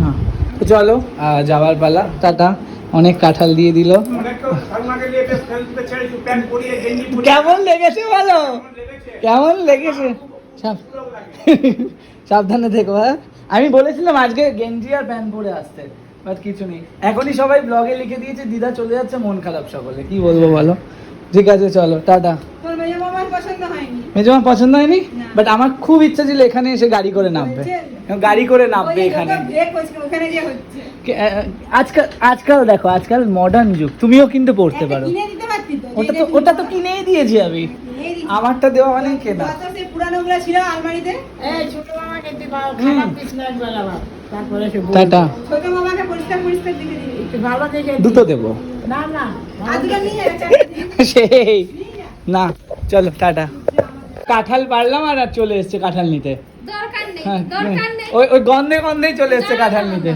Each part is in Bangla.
হ্যাঁ। চলো যাওয়ার পালা। টাটা। অনেক কাঁঠাল দিয়ে দিল। কেমন লেগেছে বলো? কেমন লেগেছে? সাবধানে থেকো হ্যাঁ? আমি বলেছিলাম আজকে গেঞ্জি আর প্যান্ট পরে আসতে, বাট কিছু নেই। এখনই সবাই ব্লগে লিখে দিয়েছে, দিদা চলে যাচ্ছে, মন খারাপ সকলে। কি বলব বলো? ঠিক আছে, চলো, টাটা। মেজমা পছন্দ হয়নি? বাট আমার খুব ইচ্ছা ছিল এখানে এসে গাড়ি করে নামবে। গাড়ি করে নামবে এখানে। আজকাল আজকাল দেখো আজকাল মডার্ন যুগ তুমিও কিন্তু পড়তে পারো। ওটা তো ওটা তো কিনেই দিয়েছি আমি। আমারটা দেওয়া মানে কেনা। ছিল আলমারিতে। ছোট মামাকে হুম। খারাপ পিস লাগবে আবার তারপরে সে বলবে। টাটা। ছোট মামাকে পরিষ্কার পরিষ্কার দিবি। ভালো দেখে দুটো দেবো। না না। সেই। না চলো টাটা। কাঁঠাল পারলাম আর আর চলে এসছে কাঁঠাল নিতে। হ্যাঁ ওই ওই গন্ধে গন্ধেই চলে এসছে কাঁঠাল নিতে।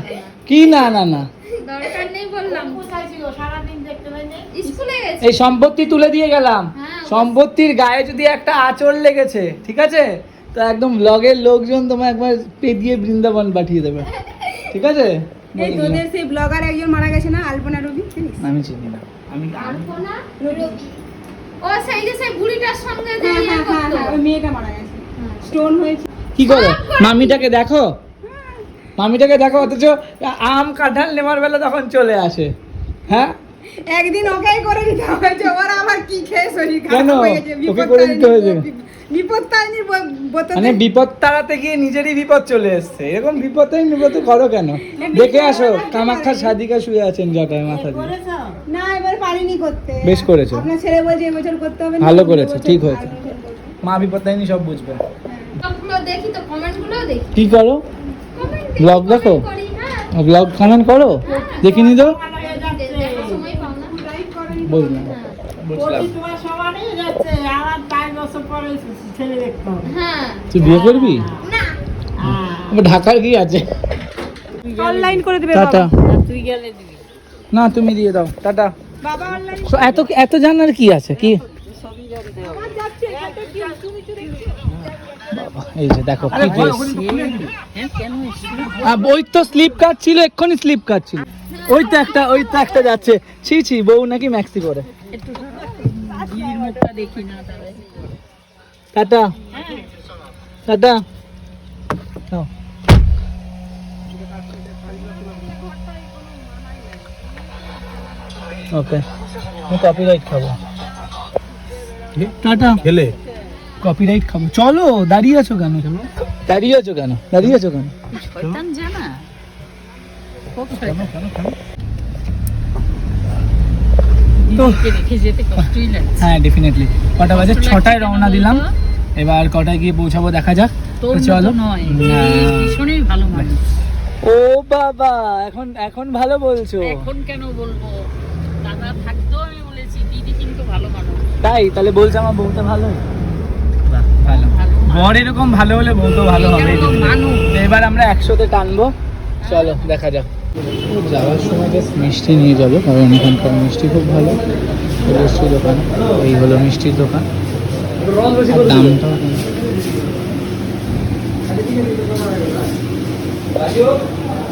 কি না না না। দরকার নেই বললাম। কোথায় ছিল? সারাদিন দেখতে পাইনি? স্কুলে গেছে। এই সম্পত্তি তুলে দিয়ে গেলাম। হ্যাঁ, সম্পত্তির গায়ে যদি একটা আঁচড় লেগেছে ঠিক আছে? তো একদম ব্লগের লোকজন তোমায় একবার পেদিয়ে বৃন্দাবন পাঠিয়ে দেবে। ঠিক আছে? এই তোদের সেই ব্লগার একজন মারা গেছে না আলপনা রবি আমি চিনি না। আমি আলপনা রবি। ও সেই যে সেই বুড়িটার সঙ্গে যে হ্যাঁ ইয়ে হ্যাঁ হ্যাঁ করতো। ওই মেয়েটা মারা গেছে। স্টোন হয়েছে। কি করো? মামিটাকে দেখো? মামিটাকে দেখো অথচ আম কাঁঠাল নেওয়ার বেলা তখন চলে আসে। হ্যাঁ? একদিন ওকেই করে দিতে হয়েছে। ওরা আবার কি খেয়ে শরীর কেন? খারাপ হয়ে গেছে? ওকে করে দিতে হয়েছে? বিপত্তায়নীর বোতলে। মানে বিপদ তাড়াতে গিয়ে নিজেরই বিপদ চলে এসছে। এরকম বিপদে বিপদ করো কেন? দেখে আসো কামাখ্যা সাদিকা শুয়ে আছেন জটায় মাথা দিয়ে। না এবার পারিনি করতে। বেশ করেছ। আপনার ছেলে বলছে এবছর করতে হবে ভালো করেছ, ঠিক হয়েছে। মা বিপদ তাইনি সব বুঝবে। সবগুলো দেখি তো কমেন্টগুলো দেখি। কি করো? ব্লগ দেখো? হ্যাঁ। ব্লগ কমেন্ট করো? দেখিনি তো দেখার সময় পাও না হ্যাঁ। তুই বিয়ে করবি? না। ঢাকার কি আছে? অনলাইন করে দেবে টাটা। তুই গেলে দিবি। না তুমি দিয়ে দাও। টাটা। বাবা অনলাইন এত এত জানার কি আছে? কি? এই যে দেখো কি ওই তো স্লিপ কাট ছিল এক্ষুনি স্লিপ কাট ছিল। ওই তো একটা ওই তো একটা যাচ্ছে। ছি ছি বউ নাকি ম্যাক্সি করে। একটু দিদির মুখটা দেখি না তাহলে টাটা। টাটা ওকে আমি কপিরাইট খাব। টাটা। খেলে। কপিরাইট খাব। চলো দাঁড়িয়ে আছো কেন? দাঁড়িয়ে আছো কেন? দাঁড়িয়ে আছো কেন? শয়তান জানা। তো হ্যাঁ ডেফিনেটলি কটা বাজে? ছটায় রওনা দিলাম। এবার কটায় গিয়ে পৌঁছাবো দেখা যাক। তোর তো মতো চলো নয়। না। এই ভীষণই ভালো মানুষ। ও বাবা এখন এখন ভালো বলছো। এখন কেন বলব? দাদা থাকতো আমি বলেছি দিদি কিন্তু ভালো মানুষ। তাই? তাহলে বলছে আমার বউটা ভালো? ভালো। ভালো বর এরকম ভালো হলে বউ তো ভালো হবে। এবার আমরা একসাথে টানবো। চলো দেখা যাক। যাওয়ার সময় মিষ্টি নিয়ে যাব কারণ এখানকার মিষ্টি খুব ভালো। মিষ্টি দোকান এই হলো মিষ্টির দোকান।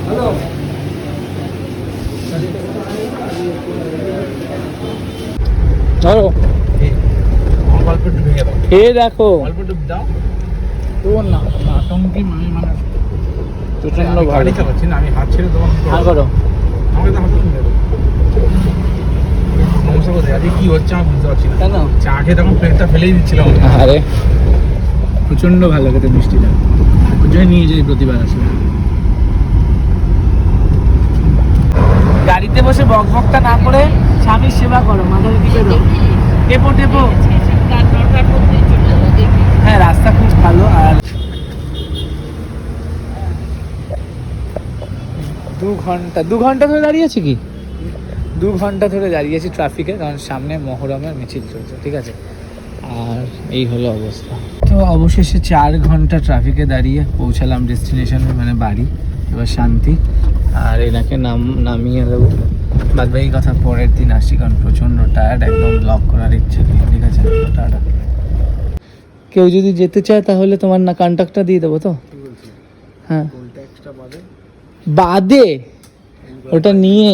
ধরো। দাও খেয়ে দেখো। অল্প একটু না আতঙ্কি মানে মানে প্রচণ্ড গাড়ি চালাচ্ছি না আমি হাত ছেড়ে তোমার আর করো আমাকে তো হাত দেবো সমস্যা কোথায় আজকে কি হচ্ছে আমি বুঝতে পারছি না কেন চা খেয়ে তখন প্লেটটা ফেলেই দিচ্ছিলাম আরে প্রচণ্ড ভালো খেতে মিষ্টিটা ওই জন্য নিয়ে যাই প্রতিবার আসলে গাড়িতে বসে বক বকটা না করে স্বামীর সেবা করো মাথার দিকে টেপো টেপো হ্যাঁ রাস্তা খুব ভালো আর দু ঘণ্টা দু ঘণ্টা ধরে দাঁড়িয়ে আছি কি? দু ঘণ্টা ধরে দাঁড়িয়ে আছি ট্রাফিকে কারণ সামনে মহরমের মিছিল চলছে ঠিক আছে? আর এই হলো অবস্থা। তো অবশেষে চার ঘণ্টা ট্রাফিকে দাঁড়িয়ে পৌঁছালাম ডেস্টিনেশনে মানে বাড়ি এবার শান্তি। আর এনাকে নাম নামিয়ে দেবো। বাদ বাকি কথা পরের দিন আসছি কারণ প্রচণ্ড টায়ার্ড একদম লক করার ইচ্ছে ঠিক আছে? টাটা। কেউ যদি যেতে চায় তাহলে তোমার না কন্ট্যাক্টটা দিয়ে দেবো তো? হ্যাঁ। বাদে? ওটা নিয়ে